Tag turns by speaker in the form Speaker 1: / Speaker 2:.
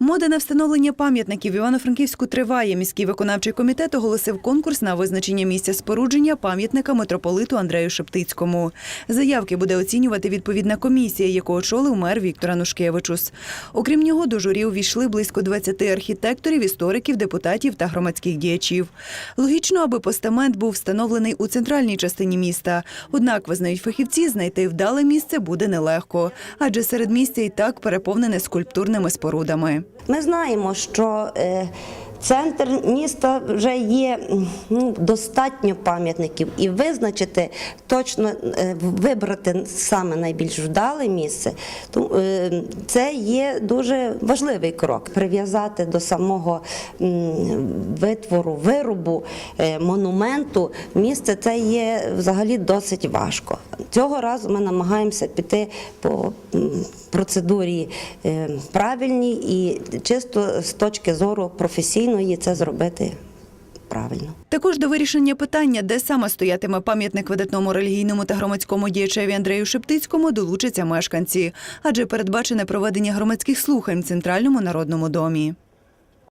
Speaker 1: Мода на встановлення пам'ятників Івано-Франківську триває. Міський виконавчий комітет оголосив конкурс на визначення місця спорудження пам'ятника митрополиту Андрею Шептицькому. Заявки буде оцінювати відповідна комісія, яку очолив мер Віктор Анушкевичус. Окрім нього, до журі увійшли близько 20 архітекторів, істориків, депутатів та громадських діячів. Логічно, аби постамент був встановлений у центральній частині міста. Однак, визнають фахівці, знайти вдале місце буде нелегко, адже серед місця і так переповнене скульптурними спорудами.
Speaker 2: Ми знаємо, що е, центр міста вже є ну, достатньо пам'ятників, і визначити точно е, вибрати саме найбільш вдале місце, е, це є дуже важливий крок. Прив'язати до самого витвору, виробу, е, монументу місце це є взагалі досить важко. Цього разу ми намагаємося піти по процедурі правильній і чисто з точки зору професійної це зробити правильно.
Speaker 1: Також до вирішення питання, де саме стоятиме пам'ятник видатному релігійному та громадському діячеві Андрею Шептицькому, долучаться мешканці, адже передбачене проведення громадських слухань в центральному народному домі.